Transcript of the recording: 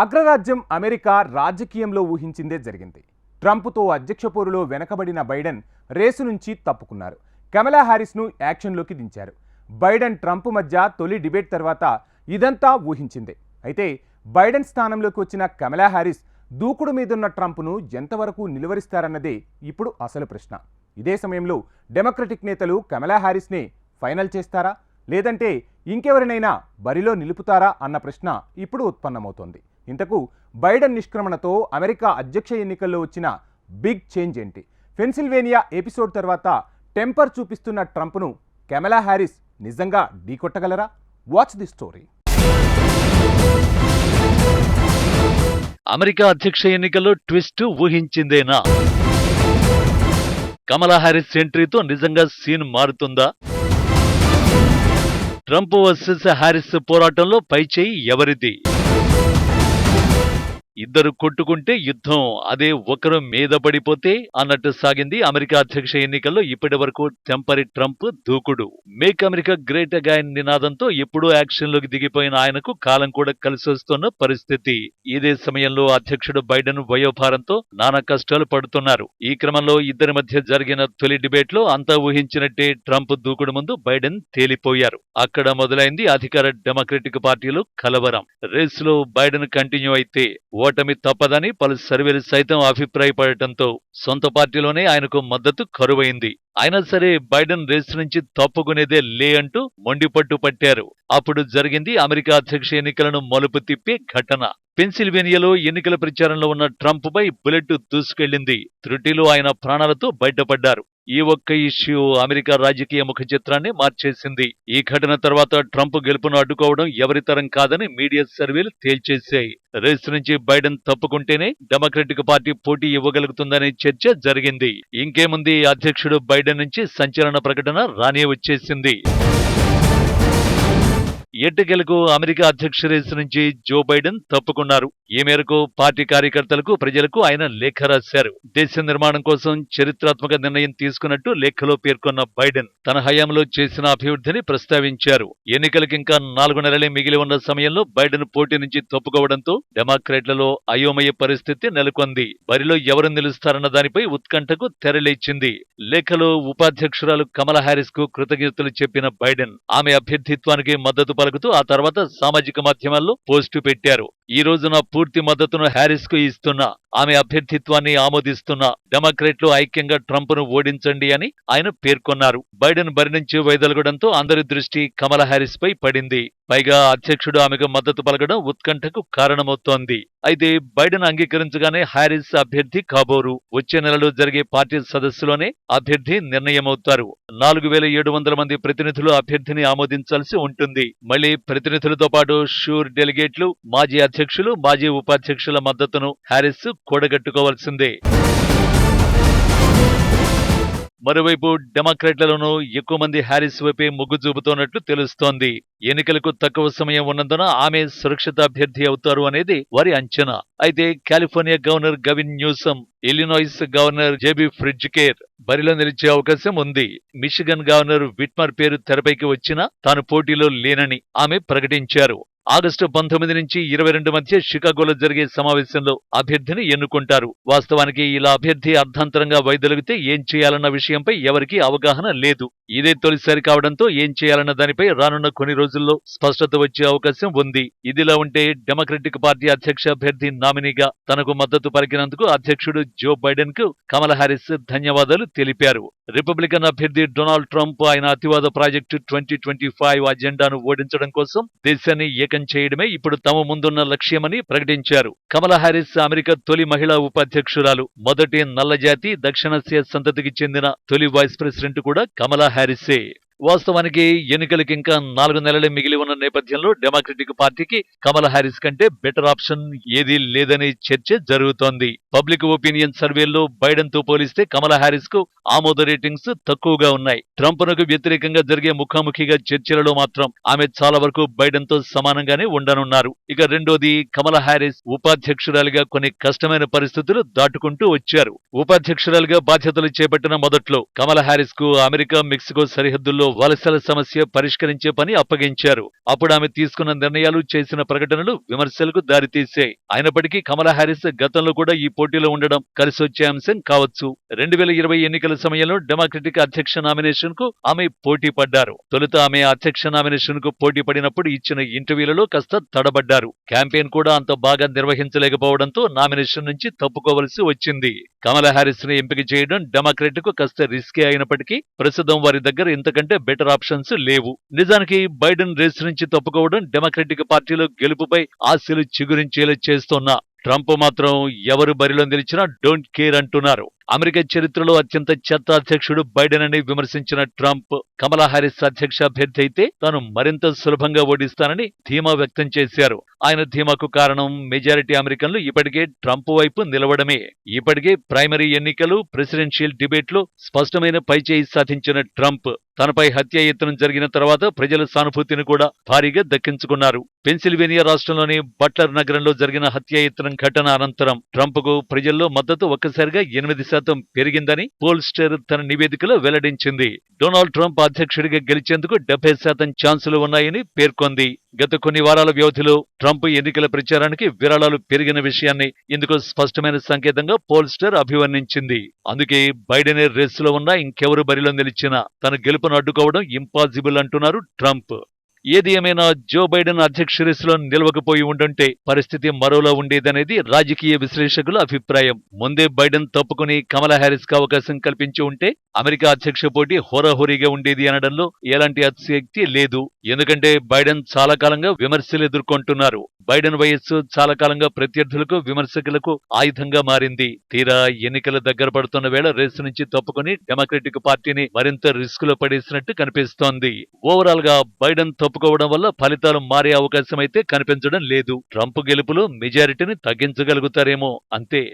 అగ్రరాజ్యం అమెరికా రాజకీయంలో ఊహించిందే జరిగింది. ట్రంప్తో అధ్యక్ష పోరులో వెనకబడిన బైడెన్ రేసు నుంచి తప్పుకున్నారు. కమలా హ్యారిస్ను యాక్షన్లోకి దించారు. బైడెన్ ట్రంప్ మధ్య తొలి డిబేట్ తర్వాత ఇదంతా ఊహించిందే. అయితే బైడెన్ స్థానంలోకి వచ్చిన కమలా హ్యారిస్ దూకుడు మీదున్న ట్రంప్ను ఎంతవరకు నిలువరిస్తారన్నదే ఇప్పుడు అసలు ప్రశ్న. ఇదే సమయంలో డెమోక్రటిక్ నేతలు కమలా హ్యారిస్నే ఫైనల్ చేస్తారా? లేదంటే ఇంకెవరినైనా బరిలో నిలుపుతారా? అన్న ప్రశ్న ఇప్పుడు ఉత్పన్నమవుతోంది. ఇంతకు బైడెన్ నిష్క్రమణతో అమెరికా అధ్యక్ష ఎన్నికల్లో వచ్చిన బిగ్ చేంజ్ ఏంటి? పెన్సిల్వేనియా ఎపిసోడ్ తర్వాత టెంపర్ చూపిస్తున్న ట్రంప్ను కెమెలా హ్యారిస్ నిజంగా ఢీకొట్టగలరా వాచ్ ది స్టోరీ అమెరికా అధ్యక్ష ఎన్నికల్లో ట్విస్ట్ ఊహించిందేనా? కమలా హ్యారిస్ ఎంట్రీతో నిజంగా సీన్ మారుతుందా? ట్రంప్ వర్సెస్ హ్యారిస్ పోరాటంలో పైచేయి ఎవరిది? ఇద్దరు కొట్టుకుంటే యుద్ధం అదే ఒకరు మీద పడిపోతే అన్నట్టు సాగింది అమెరికా అధ్యక్ష ఎన్నికల్లో ఇప్పటి వరకు టెంపరీ ట్రంప్ దూకుడు. మేక్ అమెరికా గ్రేట్ గాయన్ నినాదంతో ఎప్పుడూ యాక్షన్లోకి దిగిపోయిన ఆయనకు కాలం కూడా కలిసి వస్తున్న పరిస్థితి. ఇదే సమయంలో అధ్యక్షుడు బైడెన్ వయోభారంతో నానా కష్టాలు పడుతున్నారు. ఈ క్రమంలో ఇద్దరి మధ్య జరిగిన తొలి డిబేట్లో అంతా ఊహించినట్టే ట్రంప్ దూకుడు ముందు బైడెన్ తేలిపోయారు. అక్కడ మొదలైంది అధికార డెమోక్రటిక్ పార్టీలో కలవరం. రేసులో బైడెన్ కంటిన్యూ అయితే ఓటమి తప్పదని పలు సర్వేలు సైతం అభిప్రాయపడటంతో సొంత పార్టీలోనే ఆయనకు మద్దతు కరువైంది. అయినా సరే బైడెన్ రేసు నుంచి తప్పుకునేదే లే అంటూ మొండిపట్టు పట్టారు. అప్పుడు జరిగింది అమెరికా అధ్యక్ష ఎన్నికలను మలుపు తిప్పే ఘటన. పెన్సిల్వేనియాలో ఎన్నికల ప్రచారంలో ఉన్న ట్రంప్ పై బుల్లెట్ దూసుకెళ్ళింది త్రుటిలో ఆయన ప్రాణాలతో బయటపడ్డారు. ఈ ఒక్క ఇష్యూ అమెరికా రాజకీయ ముఖ చిత్రాన్ని మార్చేసింది. ఈ ఘటన తర్వాత ట్రంప్ గెలుపును అడ్డుకోవడం ఎవరితరం కాదని మీడియా సర్వేలు తేల్చేశాయి. రేస్ నుంచి బైడెన్ తప్పుకుంటేనే డెమోక్రటిక్ పార్టీ పోటీ ఇవ్వగలుగుతుందనే చర్చ జరిగింది. ఇంకేముంది? అధ్యక్షుడు బైడెన్ నుంచి సంచలన ప్రకటన రానే వచ్చేసింది ఎట్టకేలకు అమెరికా అధ్యక్ష రేసు నుంచి జో బైడెన్ తప్పుకున్నారు. ఈ మేరకు పార్టీ కార్యకర్తలకు ప్రజలకు ఆయన లేఖ రాశారు. దేశ నిర్మాణం కోసం చరిత్రాత్మక నిర్ణయం తీసుకున్నట్టు లేఖలో పేర్కొన్న బైడెన్ తన హయాంలో చేసిన అభివృద్ధిని ప్రస్తావించారు. ఎన్నికలకు ఇంకా నాలుగు నెలలే మిగిలి ఉన్న సమయంలో బైడెన్ పోటీ నుంచి తప్పుకోవడంతో డెమోక్రాట్లలో అయోమయ పరిస్థితి నెలకొంది. బరిలో ఎవరు నిలుస్తారన్న దానిపై ఉత్కంఠకు తెరలేచింది. లేఖలో ఉపాధ్యక్షురాలు కమలా హారిస్కు కృతజ్ఞతలు చెప్పిన బైడెన్ ఆమె అభ్యర్థిత్వానికి మద్దతు పలుకుతూ ఆ తర్వాత సామాజిక మాధ్యమాల్లో పోస్టు పెట్టారు. ఈ రోజున పూర్తి మద్దతును హ్యారిస్కు ఇస్తున్నా ఆమె అభ్యర్థిత్వాన్ని ఆమోదిస్తున్నా డెమోక్రేట్లు ఐక్యంగా ట్రంప్ను ఓడించండి అని ఆయన పేర్కొన్నారు. బైడెన్ బరి నుంచి వైదొలగడంతో అందరి దృష్టి కమల హ్యారిస్ పై పడింది. పైగా అధ్యక్షుడు ఆమెకు మద్దతు పలకడం ఉత్కంఠకు కారణమవుతోంది. అయితే బైడెన్ అంగీకరించగానే హ్యారిస్ అభ్యర్థి కాబోరు. వచ్చే నెలలో జరిగే పార్టీ సదస్సులోనే అభ్యర్థి నిర్ణయమవుతారు. నాలుగు వేల ఏడు వందల మంది ప్రతినిధులు అభ్యర్థిని ఆమోదించాల్సి ఉంటుంది. మళ్ళీ ప్రతినిధులతో పాటు షూర్ డెలిగేట్లు మాజీ అధ్యక్షులు మాజీ ఉపాధ్యక్షుల మద్దతును హ్యారిస్ కూడగట్టుకోవాల్సిందే. మరోవైపు డెమోక్రాట్లలోనూ ఎక్కువ మంది హ్యారిస్ వైపే మొగ్గు చూపుతోన్నట్లు తెలుస్తోంది. ఎన్నికలకు తక్కువ సమయం ఉన్నందున ఆమె సురక్షిత అభ్యర్థి అవుతారు అనేది వారి అంచనా. అయితే California governor Gavin Newsom Illinois governor JB Pritzker బరిలో నిలిచే అవకాశం ఉంది. మిషిగన్ గవర్నర్ విట్మర్ పేరు తెరపైకి వచ్చినా తాను పోటీలో లేనని ఆమె ప్రకటించారు. ఆగస్టు పంతొమ్మిది నుంచి ఇరవై రెండు మధ్య షికాగోలో జరిగే సమావేశంలో అభ్యర్థిని ఎన్నుకుంటారు. వాస్తవానికి ఇలా అభ్యర్థి అర్ధాంతరంగా వైదొలిగితే ఏం చేయాలన్న విషయంపై ఎవరికీ అవగాహన లేదు. ఇదే తొలిసారి కావడంతో ఏం చేయాలన్న దానిపై రానున్న కొన్ని రోజుల్లో స్పష్టత వచ్చే అవకాశం ఉంది. ఇదిలా ఉంటే డెమోక్రటిక్ పార్టీ అధ్యక్ష అభ్యర్థి నామినీగా తనకు మద్దతు పలికినందుకు అధ్యక్షుడు జో బైడెన్కు కమల హారిస్ ధన్యవాదాలు తెలిపారు. రిపబ్లికన్ అభ్యర్థి డొనాల్డ్ ట్రంప్ ఆయన అతివాద ప్రాజెక్టు ట్వంటీ ట్వంటీ ఫైవ్ అజెండాను ఓడించడం కోసం దేశాన్ని ఏక చేయడమే ఇప్పుడు తమ ముందున్న లక్ష్యమని ప్రకటించారు. కమల హారిస్ అమెరికా తొలి మహిళా ఉపాధ్యక్షురాలు. మొదటి నల్లజాతి దక్షిణాసియా సంతతికి చెందిన తొలి వైస్ ప్రెసిడెంట్ కూడా కమలా హారిసే. వాస్తవానికి ఎన్నికలకి ఇంకా నాలుగు నెలలే మిగిలి ఉన్న నేపథ్యంలో డెమోక్రటిక్ పార్టీకి కమల హారిస్ కంటే బెటర్ ఆప్షన్ ఏదీ లేదనే చర్చ జరుగుతోంది. పబ్లిక్ ఒపీనియన్ సర్వేల్లో బైడెన్తో పోలిస్తే కమల హారిస్కు ఆమోద రేటింగ్స్ తక్కువగా ఉన్నాయి. ట్రంప్ నకు వ్యతిరేకంగా జరిగే ముఖాముఖిగా చర్చలలో మాత్రం ఆమె చాలా వరకు బైడెన్తో సమానంగానే ఉండనున్నారు. ఇక రెండోది కమల హారిస్ ఉపాధ్యక్షురాలిగా కొన్ని కష్టమైన పరిస్థితులు దాటుకుంటూ వచ్చారు. ఉపాధ్యక్షురాలిగా బాధ్యతలు చేపట్టిన మొదట్లో కమల హారిస్కు అమెరికా మెక్సికో సరిహద్దుల్లో తో వలసల సమస్య పరిష్కరించే పని అప్పగించారు. అప్పుడు ఆమె తీసుకున్న నిర్ణయాలు చేసిన ప్రకటనలు విమర్శలకు దారితీశాయి. అయినప్పటికీ కమలా హారిస్ గతంలో కూడా ఈ పోటీలో ఉండడం కలిసొచ్చే అంశం కావచ్చు. రెండు వేల ఇరవై ఎన్నికల సమయంలో డెమోక్రటిక్ అధ్యక్ష నామినేషన్కు ఆమె పోటీ పడ్డారు. తొలుత ఆమె అధ్యక్ష నామినేషన్కు పోటీ పడినప్పుడు ఇచ్చిన ఇంటర్వ్యూలలో కాస్త తడబడ్డారు. క్యాంపెయిన్ కూడా అంత బాగా నిర్వహించలేకపోవడంతో నామినేషన్ నుంచి తప్పుకోవలసి వచ్చింది. కమలా హారిస్ని ఎంపిక చేయడం డెమోక్రట్కు కాస్త రిస్కీ అయినప్పటికీ ప్రస్తుతం వారి దగ్గర ఇంతకంటే బెటర్ ఆప్షన్స్ లేవు. నిజానికి బైడెన్ రేస్ నుంచి తప్పుకోవడం డెమోక్రటిక్ పార్టీలో గెలుపుపై ఆశలు చిగురించేలా చేస్తోన్న. ట్రంప్ మాత్రం ఎవరు బరిలో నిలిచినా డోంట్ కేర్ అంటున్నారు. అమెరికా చరిత్రలో అత్యంత చెత్త అధ్యక్షుడు బైడెన్ అని విమర్శించిన ట్రంప్ కమలా హారిస్ అధ్యక్ష అభ్యర్థి అయితే తాను మరింత సులభంగా ఓడిస్తానని ధీమా వ్యక్తం చేశారు. ఆయన ధీమాకు కారణం మెజారిటీ అమెరికన్లు ఇప్పటికే ట్రంప్ వైపు నిలవడమే. ఇప్పటికే ప్రైమరీ ఎన్నికలు ప్రెసిడెన్షియల్ డిబేట్లో స్పష్టమైన పైచేయి సాధించిన ట్రంప్ తనపై హత్య యత్నం జరిగిన తర్వాత ప్రజల సానుభూతిని కూడా భారీగా దక్కించుకున్నారు. పెన్సిల్వేనియా రాష్ట్రంలోని బట్లర్ నగరంలో జరిగిన హత్య యత్నం ఘటన అనంతరం ట్రంప్కు ప్రజల్లో మద్దతు ఒక్కసారిగా ఎనిమిది శాతం పెరిగిందని పోల్స్టర్ తన నివేదికలో వెల్లడించింది. డొనాల్డ్ ట్రంప్ అధ్యక్షుడిగా గెలిచేందుకు డెబ్బై శాతం ఛాన్సులు ఉన్నాయని పేర్కొంది. గత కొన్ని వారాల వ్యవధిలో ట్రంప్ ఎన్నికల ప్రచారానికి విరాళాలు పెరిగిన విషయాన్ని ఇందుకు స్పష్టమైన సంకేతంగా పోల్స్టర్ అభివర్ణించింది. అందుకే బైడెన్ రేసులో ఉన్నా ఇంకెవరు బరిలో నిలిచినా తన గెలుపును అడ్డుకోవడం ఇంపాసిబుల్ అంటున్నారు ట్రంప్. ఏది ఏమైనా జో బైడెన్ అధ్యక్ష రేసులో నిలవకపోయి ఉండుంటే పరిస్థితి మరోలా ఉండేదనేది రాజకీయ విశ్లేషకుల అభిప్రాయం. ముందే బైడెన్ తప్పుకుని కమలా హ్యారిస్కు అవకాశం కల్పించి ఉంటే అమెరికా అధ్యక్ష పోటీ హోరాహోరీగా ఉండేది అనడంలో ఎలాంటి అతిశక్తి లేదు. ఎందుకంటే బైడెన్ చాలా కాలంగా విమర్శలు ఎదుర్కొంటున్నారు. బైడెన్ వయస్సు చాలా కాలంగా ప్రత్యర్థులకు విమర్శకులకు ఆయుధంగా మారింది. తీరా ఎన్నికల దగ్గర పడుతున్న వేళ రేసు నుంచి తప్పుకుని డెమోక్రటిక్ పార్టీని మరింత రిస్క్లో పడేసినట్టు కనిపిస్తోంది. ఓవరాల్గా బైడెన్ తప్పుకోవడం వల్ల ఫలితాలు మారే అవకాశం అయితే కనిపించడం లేదు. ట్రంప్ గెలుపులో మెజారిటీని తగ్గించగలుగుతారేమో అంతే.